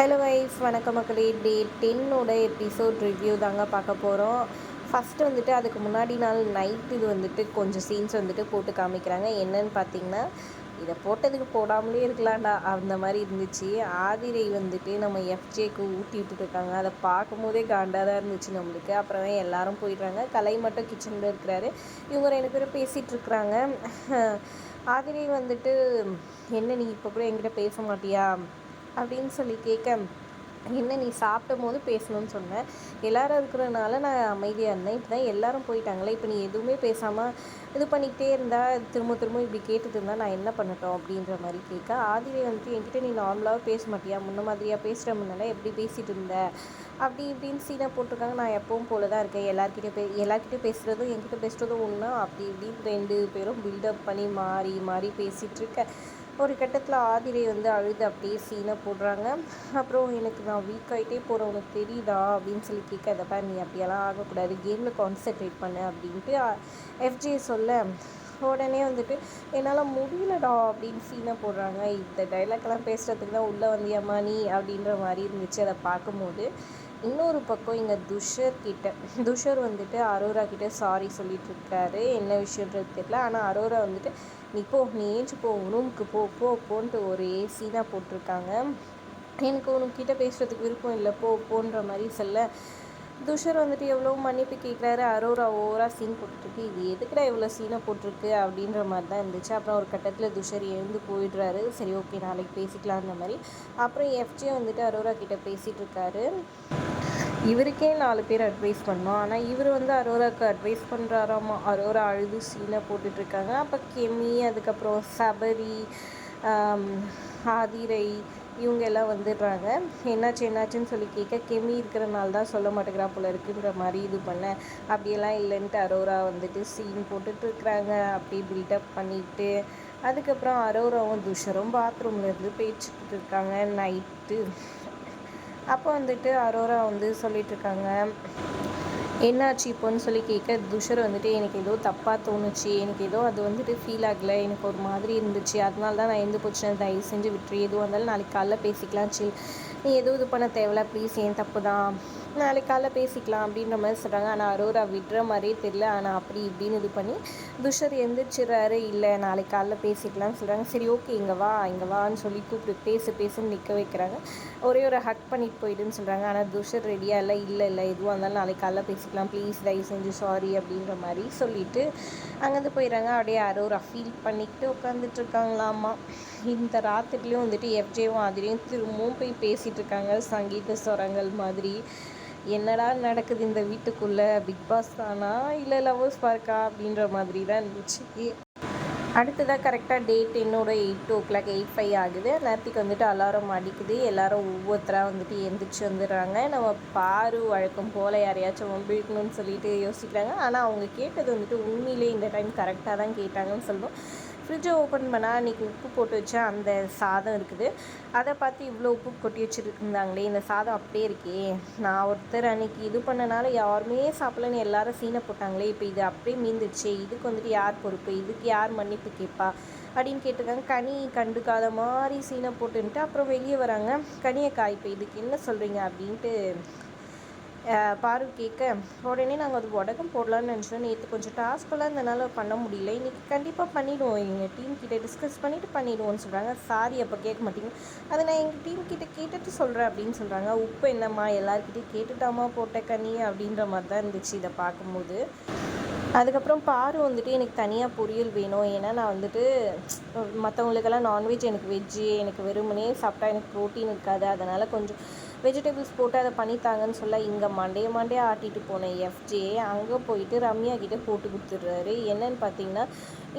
Hello wise வணக்கம் மக்களே. டே டென்னோட episode review தாங்க பார்க்க போகிறோம் ஃபஸ்ட்டு வந்துட்டு அதுக்கு முன்னாடி நாள் நைட் இது வந்துட்டு கொஞ்சம் சீன்ஸ் வந்துட்டு போட்டு காமிக்கிறாங்க. என்னன்னு பார்த்தீங்கன்னா இதை போட்டதுக்கு போடாமலே இருக்கலாம்டா அந்த மாதிரி இருந்துச்சு. ஆதிரை வந்துட்டு நம்ம எஃப்ஜேக்கு ஊட்டி இருக்காங்க. அதை பார்க்கும்போதே காண்டாக தான் இருந்துச்சு நம்மளுக்கு. அப்புறமே எல்லாரும் போயிடுறாங்க. கலை மட்டும் கிச்சனில் இருக்கிறாரு. இவங்க ரெண்டு பேரும் பேசிகிட்டு இருக்கிறாங்க. ஆதிரை வந்துட்டு என்ன நீ இப்போ கூட என்கிட்ட பேச மாட்டியா? அப்படின்னு சொல்லி கேட்க என்ன நீ சாப்பிடும் போது பேசணும்னு சொன்னேன் எல்லாரும் இருக்கிறனால நான் அமைதியாக இருந்தேன். இப்போ தான் எல்லாரும் போயிட்டாங்களே. இப்போ நீ எதுவுமே பேசாமல் இது பண்ணிக்கிட்டே இருந்தா திரும்ப திரும்ப இப்படி கேட்டுட்டு இருந்தால் நான் என்ன பண்ணட்டும்? அப்படின்ற மாதிரி கேட்க ஆதிவே வந்துட்டு என்கிட்ட நீ நார்மலாக பேச மாட்டியா? முன்ன மாதிரியாக பேசுகிற முன்னால எப்படி பேசிகிட்டு இருந்த? அப்படி இப்படின்னு சீனை போட்டிருக்காங்க. நான் எப்பவும் போல தான் இருக்கேன். எல்லாருக்கிட்டே பே எல்லாருக்கிட்டே பேசுகிறதும் என்கிட்ட பேசுகிறதும் ஒன்றா அப்படி இப்படின்னு ரெண்டு பேரும் பில்டப் பண்ணி மாறி மாறி பேசிகிட்டு இருக்கேன் ஒரு கட்டத்தில் ஆதிரை வந்து அழுது அப்படியே சீனை போடுறாங்க. அப்புறம் எனக்கு நான் வீக் ஆகிட்டே போகிறேன் உனக்கு தெரியுதா? அப்படின்னு சொல்லி கேட்க அதை பாரு நீ அப்படியெல்லாம் ஆகக்கூடாது. கேமில் கான்சென்ட்ரேட் பண்ணு அப்படின்ட்டு எஃப்ஜே சொல்ல உடனே வந்துட்டு என்னால் முடியலடா அப்படின்னு சீனை போடுறாங்க. இந்த டைலாக்லாம் பேசுகிறதுக்கு தான் உள்ளே வந்தியம்மா நீ அப்படின்ற மாதிரி இருந்துச்சு. அதை பார்க்கும்போது இன்னொரு பக்கம் இங்கே துஷர் கிட்ட துஷர் வந்துட்டு அரோரா கிட்ட சாரி சொல்லிட்டு இருக்காரு. என்ன விஷயன்றது தெரியல. ஆனால் அரோரா வந்துட்டு நீ போ நீ ஏஞ்சி போ ரூமுக்கு போ போ போன்ட்டு ஒரே சீனாக போட்டிருக்காங்க. எனக்கு உனக்கிட்ட பேசுகிறதுக்கு விருப்பம் இல்லை போ போன்ற மாதிரி சொல்ல. துஷர் வந்துட்டு எவ்வளோ மன்னிப்பு கேட்குறாரு அரோரா ஓவராக சீன் போட்டுருக்கு இது எதுக்குடா எவ்வளோ சீனை போட்டிருக்கு அப்படின்ற மாதிரி தான் இருந்துச்சு. அப்புறம் ஒரு கட்டத்தில் துஷர் எழுந்து போயிடுறாரு. சரி ஓகே நாளைக்கு பேசிக்கலான்ற மாதிரி. அப்புறம் எஃப்ஜே வந்துட்டு அரோரா கிட்டே பேசிகிட்டு இருக்காரு. இவருக்கே நாலு பேர் அட்வைஸ் பண்ணோம். ஆனால் இவர் வந்து அரோராவுக்கு அட்வைஸ் பண்ணுறாராமா அரோரா அழுது சீனை போட்டுட்ருக்காங்க. அப்போ கெமி அதுக்கப்புறம் சபரி ஆதிரை இவங்க எல்லாம் வந்துடுறாங்க. என்னாச்சு என்னாச்சுன்னு சொல்லி கேட்க கெமி இருக்கிறனால தான் சொல்ல மாட்டேங்கிறா போல இருக்குன்ற மாதிரி இது பண்ணேன் அப்படியெல்லாம் இல்லைன்ட்டு அரோரா வந்துட்டு சீன் போட்டுட்ருக்குறாங்க. அப்படி பில்டப் பண்ணிட்டு அதுக்கப்புறம் அரோராவும் துஷரும் பாத்ரூம்லேருந்து பேச்சுக்கிட்டு இருக்காங்க நைட்டு அப்போ வந்துட்டு அரோரா வந்து சொல்லிட்டு இருக்காங்க என்னாச்சு இப்போன்னு சொல்லி கேட்க துஷர் வந்துட்டு எனக்கு ஏதோ தப்பாக தோணுச்சு எனக்கு ஏதோ அது வந்துட்டு ஃபீல் ஆகலை எனக்கு ஒரு மாதிரி இருந்துச்சு அதனால தான் நான் எந்த போச்சுன்னு தயவு செஞ்சு விட்டுரு. எதுவும் இருந்தாலும் நாளைக்கு காலைல பேசிக்கலாம் சில் நீ எதுவும் இது பண்ண தேவையில்ல ப்ளீஸ் ஏன் தப்பு தான்? நாளைக்கு காலைல பேசிக்கலாம் அப்படின்ற மாதிரி சொல்கிறாங்க ஆனால் அரோரா விடுற மாதிரியே தெரியல. ஆனால் அப்படி இப்படின்னு இது பண்ணி துஷர் எந்திரிச்சிடறாரு. இல்லை நாளைக்கு காலைல பேசிக்கலாம்னு சொல்கிறாங்க சரி ஓகே இங்கே வா இங்கே வான்னு சொல்லி கூப்பிட்டு பேசு பேசுன்னு நிற்க வைக்கிறாங்க. ஒரே ஒரு ஹக் பண்ணிட்டு போயிடுன்னு சொல்கிறாங்க ஆனால் துஷர் ரெடியாக இல்லை இல்லை இல்லை. எதுவாக இருந்தாலும் நாளைக்கு காலைல பேசிக்கலாம். ப்ளீஸ் தயவு செஞ்சு சாரி அப்படின்ற மாதிரி சொல்லிவிட்டு அங்கேருந்து போயிடுறாங்க. அப்படியே அரோரா ஃபீல் பண்ணிக்கிட்டு உட்காந்துட்டு இருக்காங்களாமா இந்த ராத்திரிலையும் வந்துட்டு எஃப்ஜேவும் அதிலையும் திரும்பவும் போய் பேசிகிட்டு இருக்காங்க. சங்கீத ஸ்வரங்கள் மாதிரி. என்னடா நடக்குது இந்த வீட்டுக்குள்ளே? பிக் பாஸ் தானா? இல்லை லவ்வர்ஸ் பார்க்கா அப்படின்ற மாதிரி தான் இருந்துச்சு. அடுத்ததாக கரெக்டாக டேட் என்னோட eight o'clock eight five ஆகுது. நேரத்துக்கு வந்துட்டு அலாரம் அடிக்குது. எல்லாரும் ஒவ்வொருத்தராக வந்துட்டு எந்திரிச்சு வந்துடுறாங்க. நம்ம பாரு வழக்கம் போல் யாரையாச்சும் வம்பிழுக்கணும்னு சொல்லிட்டு யோசிக்கிறாங்க. ஆனால் அவங்க கேட்டது வந்துட்டு உண்மையிலே இந்த டைம் கரெக்டாக தான் கேட்டாங்கன்னு சொல்லணும் ஃப்ரிட்ஜை ஓப்பன் பண்ணால் அன்றைக்கி உப்பு போட்டு வச்ச அந்த சாதம் இருக்குது. அதை பார்த்து இவ்வளோ உப்பு கொட்டி வச்சுருந்தாங்களே இந்த சாதம் அப்படியே இருக்கே. நான் ஒருத்தர் அன்றைக்கி இது பண்ணனால யாருமே சாப்பிடலன்னு எல்லாரும் சீனை போட்டாங்களே இப்போ இது அப்படியே மீந்துடுச்சு. இதுக்கு வந்துட்டு யார் பொறுப்பு? இதுக்கு யார் மன்னிப்பு கேட்பா? அப்படின்னு கேட்டிருக்காங்க கனி கண்டுக்காத மாதிரி சீனை போட்டுன்ட்டு அப்புறம் வெளியே வராங்க. கனியை காய்ப்பு இதுக்கு என்ன சொல்கிறீங்க அப்படின்ட்டு பாரு கேட்க உடனே நாங்கள் அது உடகம் போடலான்னு நினச்சோம். நேற்று கொஞ்சம் டாஸ்க்கெல்லாம் இருந்தனால பண்ண முடியல. இன்றைக்கி கண்டிப்பாக பண்ணிவிடுவோம் எங்கள் டீம் கிட்டே டிஸ்கஸ் பண்ணிவிட்டு பண்ணிவிடுவோம்னு சொல்கிறாங்க சாரி அப்போ கேட்க மாட்டீங்க. அதை நான் எங்கள் டீம் கிட்டே கேட்டுட்டு சொல்கிறேன் அப்படின்னு சொல்கிறாங்க உப்பு என்னம்மா? எல்லாருக்கிட்டையும் கேட்டுட்டாமா போட்ட கனி அப்படின்ற மாதிரி தான் இருந்துச்சு இதை பார்க்கும்போது. அதுக்கப்புறம் பாரு வந்துட்டு எனக்கு தனியாக பொரியல் வேணும். ஏன்னா நான் வந்துட்டு மற்றவங்களுக்கெல்லாம் நான்வெஜ் எனக்கு வெஜ்ஜு எனக்கு வெறுமனே சாப்பிட்டா எனக்கு ப்ரோட்டீன் இருக்காது. அதனால் கொஞ்சம் வெஜிடபிள்ஸ் போட்டு அதை பண்ணித்தாங்கன்னு சொல்ல இங்கே மண்டைய மண்டையை ஆட்டிட்டு போன எஃப்ஜே அங்கே போயிட்டு ரம்யா கிட்டே போட்டு கொடுத்துட்றாரு. என்னன்னு பார்த்தீங்கன்னா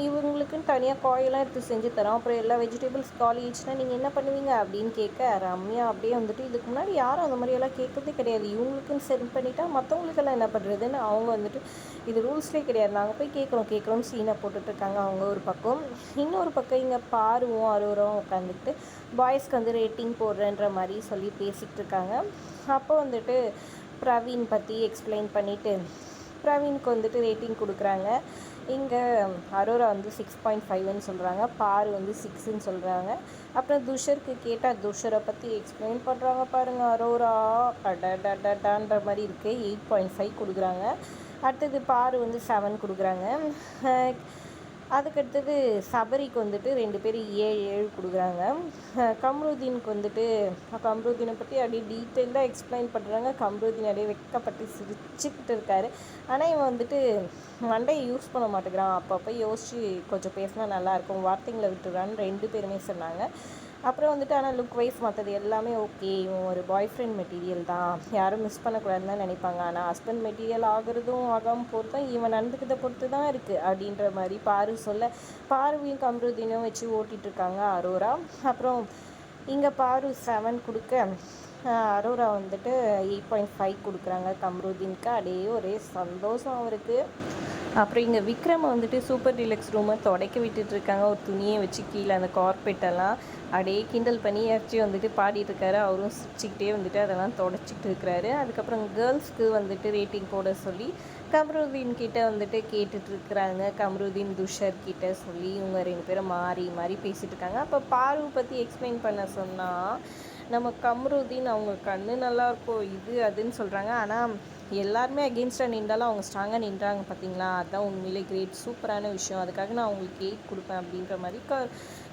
இவங்களுக்குன்னு தனியாக காயெல்லாம் எடுத்து செஞ்சு தரோம் அப்புறம் எல்லா வெஜிடபிள்ஸ் காலேஜ்னால் நீங்கள் என்ன பண்ணுவீங்க அப்படின்னு கேட்க ரம்யா அப்படியே வந்துட்டு இதுக்கு முன்னாடி யாரும் அந்த மாதிரியெல்லாம் கேட்கறதே கிடையாது. இவங்களுக்குன்னு சென்ட் பண்ணிட்டா மற்றவங்களுக்கெல்லாம் என்ன பண்ணுறதுன்னு அவங்க வந்துட்டு இது ரூல்ஸ்லேயே கிடையாது. நாங்கள் போய் கேட்குறோம் கேட்குறோம்னு சீனை போட்டுட்ருக்காங்க அவங்க ஒரு பக்கம். இன்னொரு பக்கம் இங்கே பாருவோம் அறுவரும் உட்காந்துட்டு பாய்ஸ்க்கு வந்து ரேட்டிங் போடுறேன்ற மாதிரி சொல்லி பேசிகிட்டு இருக்காங்க. அப்போ வந்துட்டு பிரவீன் பற்றி எக்ஸ்பிளைன் பண்ணிவிட்டு பிரவீனுக்கு வந்துட்டு ரேட்டிங் கொடுக்குறாங்க. இங்கே அரோரா வந்து சிக்ஸ் பாயிண்ட் ஃபைவ்னு சொல்கிறாங்க பாரு வந்து சிக்ஸ்ன்னு சொல்கிறாங்க அப்புறம் துஷருக்கு கேட்டால் துஷரை பற்றி எக்ஸ்பிளைன் பண்ணுறாங்க பாருங்கள் அரோரா. அடடடடான்ற மாதிரி இருக்குது எயிட் பாயிண்ட் ஃபைவ் கொடுக்குறாங்க. அடுத்தது பாரு வந்து செவன் கொடுக்குறாங்க. அதுக்கடுத்தது சபரிக்கு வந்துட்டு ரெண்டு பேர் ஏழு ஏழு கொடுக்குறாங்க. கம்ருதீனுக்கு வந்துட்டு கம்ருதீனை பற்றி அப்படியே டீட்டெயிலாக எக்ஸ்பிளைன் பண்ணுறாங்க கம்ருதீன் அப்படியே வெக்கப்பட்டு சிரிச்சுக்கிட்டு இருக்காரு. ஆனால் இவன் வந்துட்டு மண்டையை யூஸ் பண்ண மாட்டேங்கிறான். அப்பப்போ யோசித்து கொஞ்சம் பேசினா நல்லாயிருக்கும் வார்த்தைங்களை விட்டுறான்னு ரெண்டு பேருமே சொன்னாங்க. அப்புறம் வந்துட்டு ஆனால் லுக் வைஸ் மற்றது எல்லாமே ஓகே இவன் ஒரு பாய் ஃப்ரெண்ட் மெட்டீரியல் தான். யாரும் மிஸ் பண்ணக்கூடாதுன்னு தான் நினைப்பாங்க. ஆனால் ஹஸ்பண்ட் மெட்டீரியல் ஆகுறதும் ஆகாமல் பொறுத்தும் இவன் நடந்துக்கிறத பொறுத்து தான் இருக்குது அப்படின்ற மாதிரி பாரு சொல்ல பார்வையும் கம்ருதீனும் வச்சு ஓட்டிகிட்டு இருக்காங்க அரோரா. அப்புறம் இங்கே பாரு செவன் கொடுக்க அரோரா வந்துட்டு எயிட் பாயிண்ட் ஃபைவ் கொடுக்குறாங்க கம்ருதீனுக்கு. அப்படியே ஒரே சந்தோஷம் அவருக்கு. அப்புறம் இங்கே விக்ரம் வந்துட்டு சூப்பர் டீலக்ஸ் ரூமை தொடக்க விட்டுட்டு இருக்காங்க. ஒரு துணியை வச்சு கீழே அந்த கார்பெட்டெல்லாம் அப்படியே கிண்டல் பண்ணி எஃப்ஜி வந்துட்டு பாடிட்டு இருக்காரு. அவரும் சிரிச்சுக்கிட்டே வந்துட்டு அதெல்லாம் தொடச்சிக்கிட்டு இருக்கிறாரு. அதுக்கப்புறம் கேர்ள்ஸ்க்கு வந்துட்டு ரேட்டிங் போட சொல்லி கமருதீன் கிட்டே வந்துட்டு கேட்டுட்டு இருக்கிறாங்க. கம்ருதீன் துஷர் கிட்டே சொல்லி இவங்க ரெண்டு பேரும் மாறி மாறி பேசிகிட்டு இருக்காங்க. அப்போ பாரு பற்றி எக்ஸ்பிளைன் பண்ண சொன்னால் நம்ம கம்ருதீன் அவங்க கண்ணு நல்லா இருக்கும் இது அதுன்னு சொல்கிறாங்க ஆனால் எல்லாருமே அகெயின்ஸ்டாக நின்றாலும் அவங்க ஸ்ட்ராங்காக நின்றாங்க பார்த்தீங்களா அதுதான் உண்மையிலே கிரேட் சூப்பரான விஷயம். அதுக்காக நான் அவங்களுக்கு எயிட் கொடுப்பேன் அப்படின்ற மாதிரி க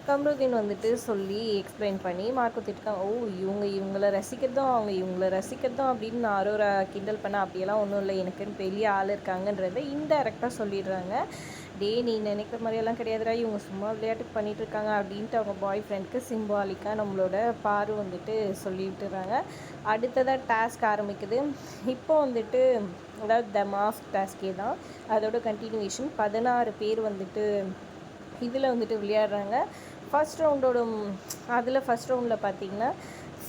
கம்ருதீன் வந்துட்டு சொல்லி எக்ஸ்பிளைன் பண்ணி மார்க் கொடுத்துருக்காங்க ஓ இவங்க இவங்கள ரசிக்கிறதும் அவங்க இவங்கள ரசிக்கிறதும் அப்படின்னு நான் அரோரா கிண்டல் பண்ண அப்படியெல்லாம் ஒன்றும் இல்லை. எனக்குன்னு பெரிய ஆள் இருக்காங்கன்றதை இன்டெரக்டாக சொல்லிடுறாங்க. டே நீ நினைக்கிற மாதிரியெல்லாம் கிடையாதுடா. இவங்க சும்மா விளையாட்டுக்கு பண்ணிகிட்ருக்காங்க இருக்காங்க அப்படின்ட்டு அவங்க பாய் ஃப்ரெண்டுக்கு சிம்பாலிக்காக நம்மளோட பாரு வந்துட்டு சொல்லி விட்டுறாங்க அடுத்ததாக டாஸ்க் ஆரம்பிக்குது. இப்போ வந்துட்டு அதாவது த மாஸ்க் டாஸ்கே தான். அதோட கண்டினியூஷன் பதினாறு பேர் வந்துட்டு இதில் வந்துட்டு விளையாடுறாங்க. ஃபர்ஸ்ட் ரவுண்டோட அதில் ஃபர்ஸ்ட் ரவுண்டில் பார்த்தீங்கன்னா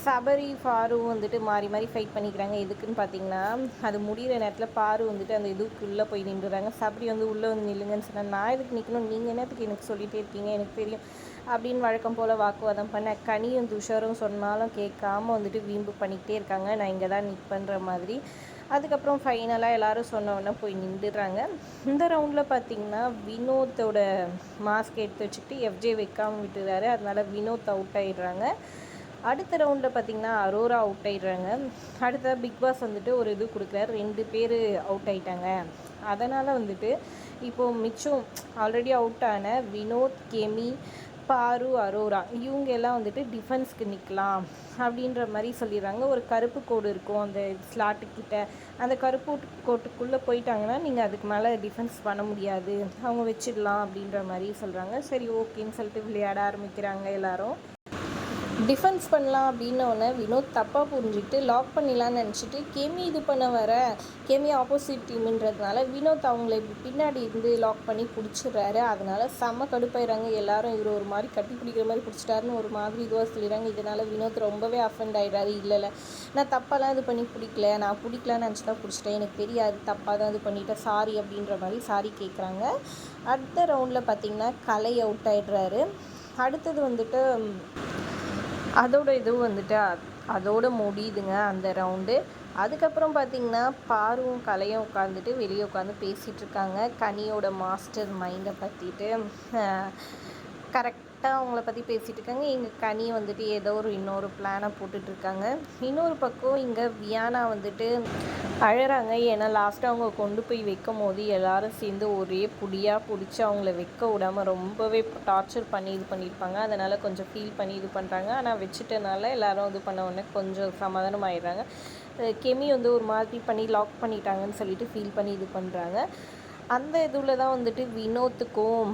சபரி ஃபாரு வந்துட்டு மாறி மாறி ஃபைட் பண்ணிக்கிறாங்க. எதுக்குன்னு பார்த்தீங்கன்னா அது முடிகிற நேரத்தில் பாரு வந்துட்டு அந்த இதுக்குள்ளே போய் நின்றுறாங்க. சபரி வந்து உள்ளே வந்து நில்லுங்கன்னு சொன்னால் நான் எதுக்கு நிற்கணும் நீங்கள் என்னத்துக்கு எனக்கு சொல்லிகிட்டே இருக்கீங்க? எனக்கு தெரியும். அப்படின்னு வழக்கம் போல் வாக்குவாதம் பண்ண கனியும் துஷாரும் சொன்னாலும் கேட்காம வந்துட்டு வீம்பு பண்ணிக்கிட்டே இருக்காங்க. நான் இங்கே தான் நிற்பன்ற மாதிரி. அதுக்கப்புறம் ஃபைனலாக எல்லாரும் சொன்ன போய் நின்றுடுறாங்க. இந்த ரவுண்டில் பார்த்தீங்கன்னா வினோத்தோட மாஸ்க் எடுத்து வச்சுக்கிட்டு எஃப்ஜே வைக்காமல் விட்டுறாரு. அதனால் வினோத் அவுட் ஆகிடுறாங்க அடுத்த ரவுண்டில் பார்த்திங்கன்னா அரோரா அவுட் ஆயிடுறாங்க. அடுத்த பிக் பாஸ் வந்துட்டு ஒரு இது கொடுக்குறாரு. ரெண்டு பேர் அவுட் ஆகிட்டாங்க அதனால் வந்துட்டு இப்போது மிச்சம் ஆல்ரெடி அவுட் ஆன வினோத் கெமி பாரு அரோரா இவங்க எல்லாம் வந்துட்டு டிஃபென்ஸ்க்கு நிற்கலாம் அப்படின்ற மாதிரி சொல்லிடுறாங்க. ஒரு கருப்பு கோடு இருக்கும் அந்த ஸ்லாட்டுக்கிட்ட அந்த கருப்பு கோட்டுக்குள்ளே போயிட்டாங்கன்னா நீங்கள் அதுக்கு மேலே டிஃபென்ஸ் பண்ண முடியாது. அவங்க வச்சிடலாம் அப்படின்ற மாதிரி சொல்கிறாங்க சரி ஓகேன்னு சொல்லிட்டு விளையாட ஆரம்பிக்கிறாங்க எல்லோரும். டிஃபென்ஸ் பண்ணலாம் அப்படின்னோடனே வினோத் தப்பாக புரிஞ்சுக்கிட்டு லாக் பண்ணிடலான்னு நினச்சிட்டு கெமி இது பண்ண வர கெமி ஆப்போசிட் டீம்ன்றதுனால வினோத் அவங்கள இப்படி பின்னாடி இருந்து லாக் பண்ணி பிடிச்சிடுறாரு. அதனால் செம்ம கடுப்பாயிறாங்க எல்லாரும் இவர் ஒரு மாதிரி கட்டி பிடிக்கிற மாதிரி பிடிச்சிட்டாருன்னு ஒரு மாதிரி இதுவாக சொல்லிடுறாங்க. இதனால் வினோத் ரொம்பவே அஃபெண்ட் ஆகிடுறாரு இல்லை நான் தப்பாலாம் இது பண்ணி பிடிக்கல. நான் பிடிக்கலான்னு நினச்சி தான் பிடிச்சிட்டேன். எனக்கு தெரியாது. தப்பாக தான் இது பண்ணிட்டேன். சாரி அப்படின்ற மாதிரி சாரி கேட்குறாங்க அடுத்த ரவுண்டில் பார்த்திங்கன்னா கலை அவுட் ஆகிடுறாரு அடுத்தது வந்துட்டு அதோட இது வந்துட்டு அதோட முடியுதுங்க அந்த ரவுண்டு. அதுக்கப்புறம் பார்த்தீங்கன்னா பாருவும் கலையும் உட்காந்துட்டு வெளியே உட்காந்து பேசிகிட்ருக்காங்க கனியோட மாஸ்டர் மைண்டை பற்றிட்டு கரெக்ட் கரெக்டாக அவங்கள பற்றி பேசிகிட்டு இருக்காங்க இங்கே கனி வந்துட்டு ஏதோ ஒரு இன்னொரு பிளானை போட்டுட்ருக்காங்க இன்னொரு பக்கம் இங்கே வியானா வந்துட்டு அழகிறாங்க ஏன்னா லாஸ்ட்டாக அவங்க கொண்டு போய் வைக்கும் போது எல்லோரும் சேர்ந்து ஒரே புடியாக பிடிச்சி அவங்கள வைக்க விடாமல் ரொம்பவே டார்ச்சர் பண்ணி இது பண்ணியிருப்பாங்க அதனால் கொஞ்சம் ஃபீல் பண்ணி இது பண்ணுறாங்க ஆனால் வச்சுட்டனால எல்லாரும் இது பண்ண உடனே கொஞ்சம் சமாதானம் ஆயிடுறாங்க. கெமி வந்து ஒரு மாதிரி பண்ணி லாக் பண்ணிட்டாங்கன்னு சொல்லிட்டு ஃபீல் பண்ணி இது பண்ணுறாங்க அந்த இதில் தான் வந்துட்டு வினோத்துக்கும்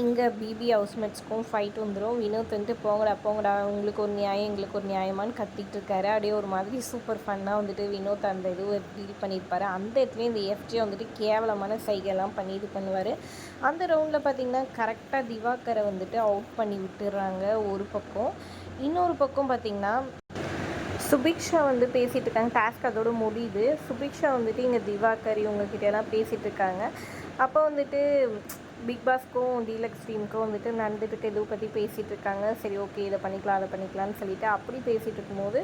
இங்கே பிபி ஹவுஸ்மேட்ஸ்க்கும் ஃபைட் வந்துடும் வினோத் வந்துட்டு போங்கடா போங்கடா உங்களுக்கு ஒரு நியாயம் எங்களுக்கு ஒரு நியாயமான்னு கத்திட்டு இருக்காரு. அப்படியே ஒரு மாதிரி சூப்பர் ஃபன்னாக வந்துட்டு வினோத் அந்த இதுவை டீல் பண்ணியிருப்பாரு அந்த இடத்துலையும் இந்த எஃப்ஜே வந்துட்டு கேவலமான சைகைலாம் பண்ணி இது பண்ணுவார். அந்த ரவுண்டில் பார்த்தீங்கன்னா கரெக்டாக திவாகரை வந்துட்டு அவுட் பண்ணி விட்டுறாங்க ஒரு பக்கம். இன்னொரு பக்கம் பார்த்தீங்கன்னா சுபிக்ஷா வந்து பேசிகிட்டு இருக்காங்க. டாஸ்க் அதோட முடியுது. சுபிக்ஷா வந்துட்டு இங்கே திவாகர் இவங்கக்கிட்டலாம் பேசிகிட்டு இருக்காங்க. அப்போ வந்துட்டு பிக் பாஸ்க்கும் டீலக்ஸ் டீமுக்கும் வந்துட்டு நடந்துட்டு எதுவும் பற்றி பேசிகிட்டு இருக்காங்க. சரி ஓகே இதை பண்ணிக்கலாம் அதை பண்ணிக்கலாம்னு சொல்லிட்டு அப்படி பேசிகிட்டு இருக்கும்போது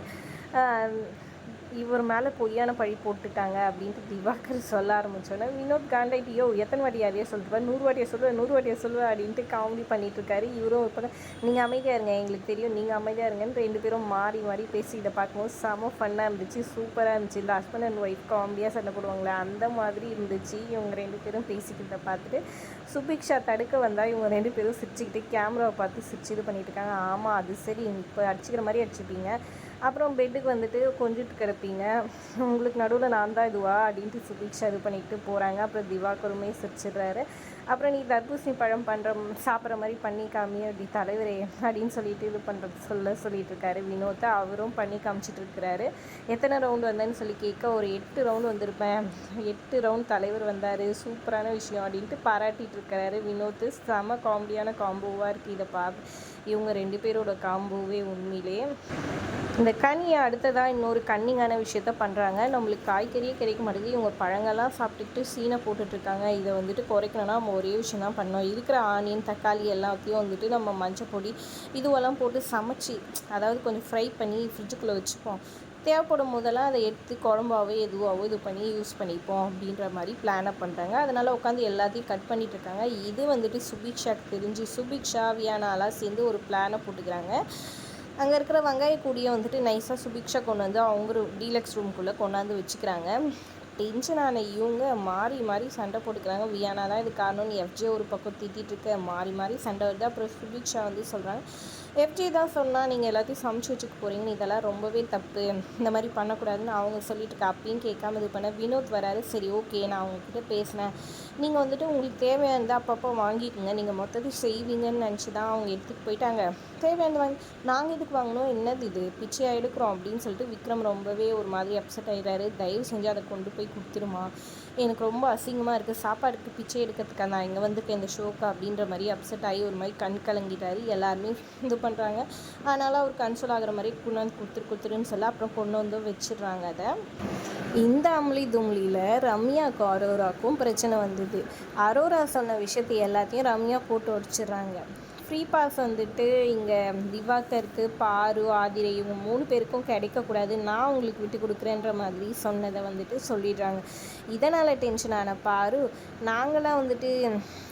இவர் மேலே பொய்யான பழி போட்டுட்டாங்க அப்படின்ட்டு திவாகர் சொல்ல ஆரம்பித்தோன்னே வினோத் காண்டாயிட்டியோ எத்தனை வாட்டி யாரையே சொல்லிட்டு நூறு வாட்டியை சொல்லுவேன் நூறு வாட்டியை சொல்லுவேன் அப்படின்ட்டு காமெடி பண்ணிட்டு இவரும் ஒரு பக்கம் நீங்கள் அமைதியாக இருங்க எங்களுக்கு தெரியும் நீங்கள் அமைதியாக இருங்கன்னு ரெண்டு பேரும் மாறி மாறி பேசி இதை பார்க்கும்போது செம ஃபன்னாக இருந்துச்சு சூப்பராக இருந்துச்சு. இந்த ஹஸ்பண்ட் அண்ட் ஒய்ஃப் காமெடியாக சண்டை போடுவாங்களே அந்த மாதிரி இருந்துச்சு. இவங்க ரெண்டு பேரும் பேசிக்கிட்ட பார்த்துட்டு சுபிக்ஷா தடுக்க வந்தால் இவங்க ரெண்டு பேரும் சிரிச்சுக்கிட்டு கேமராவை பார்த்து சிரிச்சு இது பண்ணிட்டு இருக்காங்க. ஆமாம் அது சரி இப்போ அடிச்சுக்கிற மாதிரி அடிச்சுப்பீங்க. அப்புறம் பெட்டுக்கு வந்துட்டு கொஞ்சிட்டு கிடப்பீங்க. உங்களுக்கு நடுவில் நான் தான் இதுவா அப்படின்ட்டு சுபிக்ஷா இது பண்ணிட்டு போகிறாங்க அப்புறம் திவாகருமே சிரிச்சிடுறாரு. அப்புறம் நீ தர்பூசணி பழம் பண்ணுற சாப்பிட்ற மாதிரி பண்ணி காமி அப்படி தலைவரே அப்படின்னு சொல்லிட்டு இது பண்ணுறது சொல்ல சொல்லிட்டு இருக்காரு வினோத்தை. அவரும் பண்ணி காமிச்சிட்டு இருக்கிறாரு. எத்தனை ரவுண்டு வந்தேன்னு சொல்லி கேட்க ஒரு எட்டு ரவுண்டு வந்திருப்பேன். எட்டு ரவுண்ட் தலைவர் வந்தார். சூப்பரான விஷயம் அப்படின்ட்டு பாராட்டிட்டு இருக்கிறாரு வினோத்து. செம காமெடியான காம்போவாக இருக்குது இதை பார்த்து இவங்க ரெண்டு பேரோட காம்போவே உண்மையிலே. இந்த கனியை அடுத்ததாக இன்னொரு கன்னிங்கான விஷயத்த பண்ணுறாங்க நம்மளுக்கு காய்கறியே கிடைக்க மாட்டேங்குது. இவங்க பழங்கள்லாம் சாப்பிட்டுட்டு சீனை போட்டுட்ருக்காங்க. இதை வந்துட்டு குறைக்கணும்னா நம்ம ஒரே விஷயம் தான் பண்ணோம் இருக்கிற ஆனியன் தக்காளி எல்லாத்தையும் வந்துட்டு நம்ம மஞ்சள் பொடி இதுவெல்லாம் போட்டு சமைச்சி அதாவது கொஞ்சம் ஃப்ரை பண்ணி ஃப்ரிட்ஜுக்குள்ளே வச்சுப்போம். தேவைப்படும் போதெல்லாம் அதை எடுத்து குழம்பாவோ எதுவாகவோ இது பண்ணி யூஸ் பண்ணிப்போம் அப்படின்ற மாதிரி பிளானை பண்ணுறாங்க அதனால் உட்காந்து எல்லாத்தையும் கட் பண்ணிகிட்டு இருக்காங்க இது வந்துட்டு சுபிக்ஷாக்கு தெரிஞ்சு சுபிக்ஷா வியானாலாம் சேர்ந்து ஒரு பிளானை போட்டுக்கிறாங்க. அங்கே இருக்கிற வெங்காய கூடியை வந்துட்டு நைஸாக சுபிக்ஷா கொண்டு வந்து அவங்க டீலக்ஸ் ரூம்குள்ளே கொண்டாந்து வச்சுக்கிறாங்க. டென்ஷன் ஆன இவங்க மாறி மாறி சண்டை போட்டுக்கிறாங்க. வியானா தான் இது காரணம்னு எஃப்ஜே ஒரு பக்கம் திட்டிகிட்டு இருக்க. மாறி மாறி சண்டை வருது. அப்புறம் சுபிக்ஷா வந்து சொல்கிறாங்க எஃப்ஜே தான் சொன்னால் நீங்கள் எல்லாத்தையும் சமைச்சு வச்சுக்க போகிறீங்கன்னு இதெல்லாம் ரொம்பவே தப்பு. இந்த மாதிரி பண்ணக்கூடாதுன்னு அவங்க சொல்லிட்டு இருக்கா. அப்பயும் கேட்காம இது பண்ண. வினோத் வராரு. சரி ஓகே நான் அவங்கக்கிட்ட பேசினேன். நீங்கள் வந்துட்டு உங்களுக்கு தேவையானது அப்பப்போ வாங்கிக்கோங்க. நீங்கள் மொத்தத்தையும் செய்வீங்கன்னு நினச்சி தான் அவங்க எடுத்துகிட்டு போயிட்டாங்க. தேவையானது வாங்கி நாங்கள் எதுக்கு வாங்கினோம் என்னது இது? பிச்சையாக எடுக்கிறோம்? அப்படின்னு சொல்லிட்டு விக்ரம் ரொம்பவே ஒரு மாதிரி அப்செட் ஆகிடுறாரு தயவு செஞ்சு அதை கொண்டு போய் கொடுத்துருமா. எனக்கு ரொம்ப அசிங்கமாக இருக்குது சாப்பாடுக்கு பிச்சை எடுக்கிறதுக்காக நான் இங்கே வந்துருக்கேன் இந்த ஷோக்கு அப்படின்ற மாதிரி அப்செட் ஆகி ஒரு மாதிரி கண் கலங்கிட்டாரு. எல்லாருமே இது பண்ணுறாங்க அதனால் அவர் கன்சோல் ஆகிற மாதிரி கொண்டு வந்து கொடுத்துரு கொடுத்துருன்னு சொல்லி அப்புறம் கொண்டு வந்து வச்சிடுறாங்க அதை. இந்த அம்ளி தும்ளியில் ரம்யா காரோராக்கும் பிரச்சனை வந்து போகுது அரோரா சொன்ன விஷயத்தை எல்லாத்தையும் ரம்யா போட்டு உடச்சிடுறாங்க ஃப்ரீ பாஸ் வந்துட்டு இங்கே திவாகருக்கு பாரு ஆதிரை இவங்க மூணு பேருக்கும் கிடைக்கக்கூடாது. நான் உங்களுக்கு விட்டு கொடுக்குறேன்ற மாதிரி சொன்னதை வந்துட்டு சொல்லிடுறாங்க. இதனால் டென்ஷன் ஆன பாரு நாங்களாம் வந்துட்டு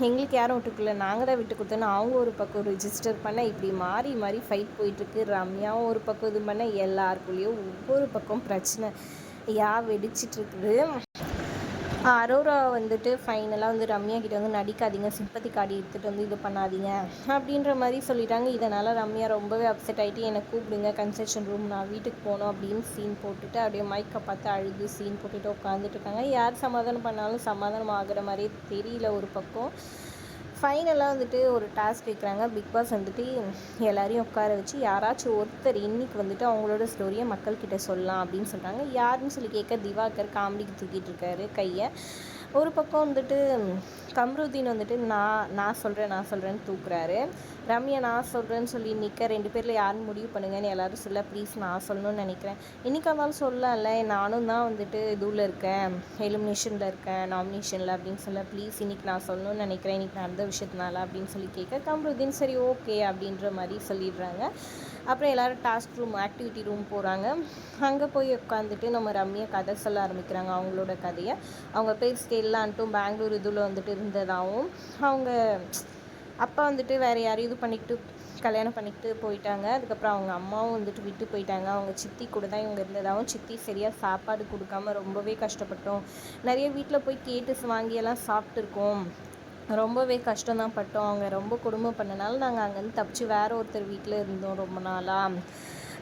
எங்களுக்கு யாரும் விட்டுக்கல நாங்கள் தான் விட்டு கொடுத்தோன்னு அவங்க ஒரு பக்கம் ரிஜிஸ்டர் பண்ண இப்படி மாறி மாறி ஃபைட் போயிட்டுருக்கு. ரம்யாவும் ஒரு பக்கம் இது பண்ண எல்லாருக்குள்ளேயும் ஒவ்வொரு பக்கம் பிரச்சனை. யா வெடிச்சிட்ருக்குது அரோரா வந்துட்டு ஃபைனலாக வந்து ரம்யா கிட்ட வந்து நடிக்காதீங்க சிம்பத்தி காடி எடுத்துகிட்டு வந்து இது பண்ணாதீங்க. அப்படின்ற மாதிரி சொல்லிட்டாங்க. இதனால் ரம்யா ரொம்பவே அப்செட் ஆகிட்டு என்னை கூப்பிடுங்க கன்செஷன் ரூம் நான் வீட்டுக்கு போகணும் அப்படின்னு சீன் போட்டுட்டு அப்படியே மைக்கை பார்த்து அழுது சீன் போட்டுட்டு உட்காந்துட்டு இருக்காங்க. யார் சமாதானம் பண்ணாலும் சமாதானம் ஆகிற மாதிரியே தெரியல ஒரு பக்கம். ஃபைனலாக வந்துட்டு ஒரு டாஸ்க் வைக்கிறாங்க. பிக் பாஸ் வந்துட்டு எல்லாரையும் உட்கார வச்சு யாராச்சும் ஒருத்தர் இன்னைக்கு வந்துட்டு அவங்களோட ஸ்டோரியை மக்கள்கிட்ட சொல்லலாம் அப்படின்னு சொல்கிறாங்க யாருன்னு சொல்லி கேட்க திவாகர் காமெடிக்கு தூக்கிட்டு இருக்காரு கையை. ஒரு பக்கம் வந்துட்டு கம்ருதீன் வந்துட்டு நான் நான் சொல்கிறேன் நான் சொல்கிறேன்னு தூக்குறாரு. ரம்யா நான் சொல்கிறேன்னு சொல்லி நிற்க ரெண்டு பேரில் யாருன்னு முடிவு பண்ணுங்கன்னு எல்லோரும் சொல்ல ப்ளீஸ் நான் சொல்லணும்னு நினைக்கிறேன். இன்றைக்கி இருந்தாலும் சொல்லல நானும் தான் வந்துட்டு இதுவில் இருக்கேன். எலிமினேஷனில் இருக்கேன். நாமினேஷனில் அப்படின்னு சொல்ல ப்ளீஸ் இன்றைக்கி நான் சொல்லணும்னு நினைக்கிறேன். இன்றைக்கி நடந்த விஷயத்தினால அப்படின்னு சொல்லி கேட்க கம்ருதீன் சரி ஓகே அப்படின்ற மாதிரி சொல்லிடுறாங்க. அப்புறம் எல்லோரும் டாஸ்க் ரூம் ஆக்டிவிட்டி ரூம் போகிறாங்க அங்கே போய் உட்காந்துட்டு நம்ம ரம்யா கதை சொல்ல ஆரம்பிக்கிறாங்க அவங்களோட கதையை. அவங்க பேர் ஸ்டெல்லான்ட்டும் பெங்களூர் இதில் வந்துட்டு இருந்ததாகவும் அவங்க அப்பா வந்துட்டு வேறு யாரையும் இது பண்ணிக்கிட்டு கல்யாணம் பண்ணிக்கிட்டு போயிட்டாங்க. அதுக்கப்புறம் அவங்க அம்மாவும் வந்துட்டு விட்டு போயிட்டாங்க. அவங்க சித்தி கூட தான் இவங்க இருந்ததாகவும் சித்தி சரியாக சாப்பாடு கொடுக்காம ரொம்பவே கஷ்டப்பட்டோம். நிறைய வீட்டில் போய் கேட்டு வாங்கியெல்லாம் சாப்பிட்ருக்கோம் ரொம்பவே கஷ்டம் தான் பட்டோம். அவங்க ரொம்ப கொடுமை பண்ணனால நாங்கள் அங்கேருந்து தப்பிச்சு வேற ஒருத்தர் வீட்டில் இருந்தோம் ரொம்ப நாளாக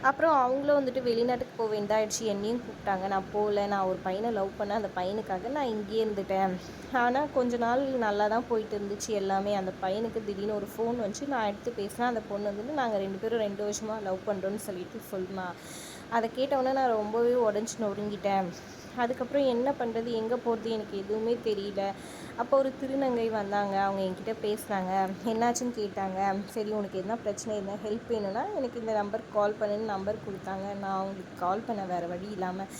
அப்புறம் அவங்களும் வந்துட்டு வெளிநாட்டுக்கு போக வேண்டாயிடுச்சு என்னையும் கூப்பிட்டாங்க. நான் போகல. நான் ஒரு பையனை லவ் பண்ணேன். அந்த பையனுக்காக நான் இங்கேயே இருந்துட்டேன். ஆனால் கொஞ்ச நாள் நல்லா தான் போயிட்டு இருந்துச்சு எல்லாமே. அந்த பையனுக்கு திடீர்னு ஒரு ஃபோன் வந்துச்சு. நான் எடுத்து பேசினேன். அந்த பொண்ணு வந்துட்டு நாங்கள் ரெண்டு பேரும் ரெண்டு வருஷமாக லவ் பண்ணுறோன்னு சொல்லிட்டு சொன்னான் அதை கேட்டவுடனே நான் ரொம்பவே உடஞ்சி நொறுங்கிட்டேன். அதுக்கப்புறம் என்ன பண்ணுறது எங்கே போகிறது எனக்கு எதுவுமே தெரியல. அப்போ ஒரு திருநங்கை வந்தாங்க. அவங்க என்கிட்ட பேசுனாங்க. என்னாச்சுன்னு கேட்டாங்க. சரி உனக்கு என்ன பிரச்சனை? என்ன ஹெல்ப் வேணும்னா எனக்கு இந்த நம்பருக்கு கால் பண்ணுன்னு நம்பர் கொடுத்தாங்க. நான் அவங்களுக்கு கால் பண்ண வேறு வழி இல்லாமல்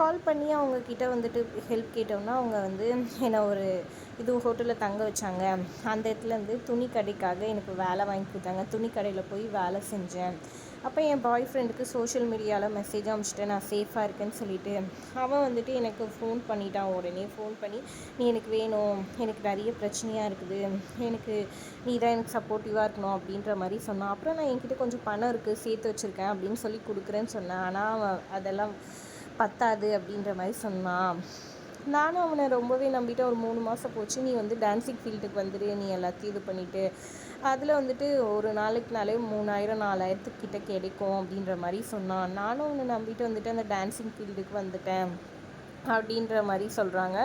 கால் பண்ணி அவங்கக்கிட்ட வந்துட்டு ஹெல்ப் கேட்டோம்னா அவங்க வந்து என்னை ஒரு இது ஹோட்டலில் தங்க வச்சாங்க. அந்த இடத்துல இருந்து துணி கடைக்காக எனக்கு வேலை வாங்கி கொடுத்தாங்க. துணி கடையில் போய் வேலை செஞ்சேன். அப்போ என் பாய் ஃப்ரெண்டுக்கு சோஷியல் மீடியாவில் மெசேஜ் அனுப்பிச்சிட்டேன் நான் சேஃபாக இருக்கேன்னு சொல்லிட்டு அவன் வந்துட்டு எனக்கு ஃபோன் பண்ணிட்டான் உடனே. ஃபோன் பண்ணி நீ எனக்கு வேணும். எனக்கு நிறைய பிரச்சனையாக இருக்குது. எனக்கு நீ தான் எனக்கு சப்போர்ட்டிவாக இருக்கணும். அப்படின்ற மாதிரி சொன்னான். அப்புறம் நான் என்கிட்ட கொஞ்சம் பணம் இருக்குது சேர்த்து வச்சுருக்கேன் அப்படின்னு சொல்லி கொடுக்குறேன்னு சொன்னேன். ஆனால் அவன் அதெல்லாம் பத்தாது அப்படின்ற மாதிரி சொன்னான். நானும் அவனை ரொம்பவே நம்பிட்டு ஒரு மூணு மாதம் போச்சு. நீ வந்து டான்ஸிங் ஃபீல்டுக்கு வந்துடு நீ எல்லாத்தையும் இது பண்ணிவிட்டு அதில் வந்துட்டு ஒரு நாளைக்குனாலே மூணாயிரம் நாலாயிரத்துக்கு கிட்ட கிடைக்கும் அப்படின்ற மாதிரி சொன்னான். நானும் அவனை நம்பிட்டு வந்துட்டு அந்த டான்ஸிங் ஃபீல்டுக்கு வந்துட்டேன் அப்படின்ற மாதிரி சொல்கிறாங்க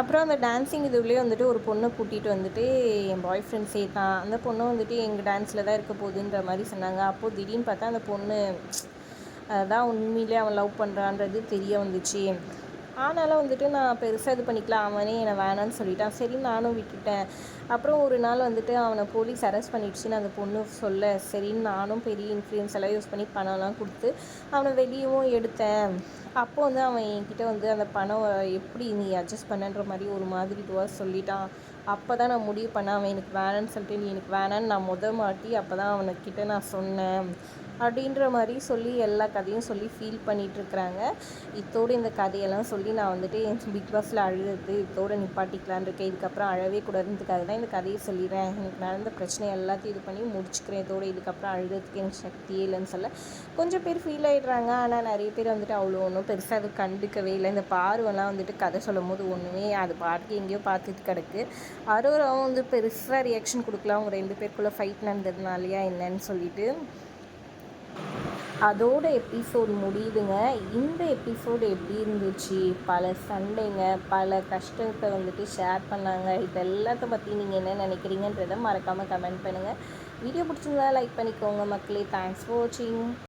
அப்புறம் அந்த டான்ஸிங் இதுலேயே வந்துட்டு ஒரு பொண்ணை கூட்டிகிட்டு வந்துட்டு என் பாய் ஃப்ரெண்ட் சேர்த்தான். அந்த பொண்ணை வந்துட்டு எங்கள் டான்ஸில் தான் இருக்க போகுதுன்ற மாதிரி சொன்னாங்க. அப்போது திடீர்னு பார்த்தா அந்த பொண்ணு அதான் உண்மையிலே அவன் லவ் பண்ணுறான்றது தெரிய வந்துச்சு. ஆனாலும் வந்துட்டு நான் பெருசாக இது பண்ணிக்கலாம் அவனே என்னை வேணான்னு சொல்லிட்டான். சரி நானும் விட்டுட்டேன். அப்புறம் ஒரு நாள் வந்துட்டு அவனை போலீஸ் அரெஸ்ட் பண்ணிடுச்சுன்னு அந்த பொண்ணு சொல்ல சரின்னு நானும் பெரிய இன்ஃப்ளூயன்ஸ் எல்லாம் யூஸ் பண்ணி பணம்லாம் கொடுத்து அவனை வெளியவும் எடுத்தேன். அப்போ வந்து அவன் என்கிட்ட வந்து அந்த பணம் எப்படி நீ அட்ஜஸ்ட் பண்ணன்ற மாதிரி ஒரு மாதிரி இதுவாக சொல்லிட்டான். அப்போ தான் நான் முடிவு பண்ணேன் அவன் எனக்கு வேணான்னு சொல்லிட்டு நீ எனக்கு வேணான்னு நான் முத மாட்டி அப்போ தான் அவனுக்கிட்ட நான் சொன்னேன். அப்படின்ற மாதிரி சொல்லி எல்லா கதையும் சொல்லி ஃபீல் பண்ணிகிட்ருக்குறாங்க இத்தோடு இந்த கதையெல்லாம் சொல்லி நான் வந்துட்டு என் பிக் பாஸில் அழுது இதோடு நிப்பாட்டிக்கலான் இருக்கேன். இதுக்கப்புறம் அழவே கூடாதுன்றதுக்காக தான் இந்த கதையை சொல்லிடுறேன். எனக்கு நடந்த பிரச்சனை எல்லாத்தையும் இது பண்ணி முடிச்சுக்கிறேன். இதோடு இதுக்கப்புறம் அழுகிறதுக்கு எனக்கு சக்தியே இல்லைன்னு சொல்ல கொஞ்சம் பேர் ஃபீல் ஆகிடுறாங்க ஆனால் நிறைய பேர் வந்துட்டு அவ்வளோ ஒன்றும் பெருசாக அது கண்டுக்கவே இல்லை. இந்த பார்வெல்லாம் வந்துட்டு கதை சொல்லும் போது ஒன்றுமே அது பாட்டுக்கு எங்கேயோ பார்த்துட்டு கிடக்கு. அரோராவும் வந்து பெருசாக ரியாக்ஷன் கொடுக்கலாம். அவங்க ரெண்டு பேருக்குள்ளே ஃபைட் நடந்ததுனாலையா என்னன்னு சொல்லிட்டு அதோட எபிசோட் முடியுதுங்க. இந்த எபிசோடு எப்படி இருந்துச்சு? பல சண்டைங்க பல கஷ்டத்தை வந்துட்டு ஷேர் பண்ணாங்க. இது எல்லாத்த பற்றி நீங்கள் என்ன நினைக்கிறீங்கன்றதை மறக்காமல் கமெண்ட் பண்ணுங்கள் வீடியோ பிடிச்சிருந்தா லைக் பண்ணிக்கோங்க மக்களே. தேங்க்ஸ் ஃபார் வாட்சிங்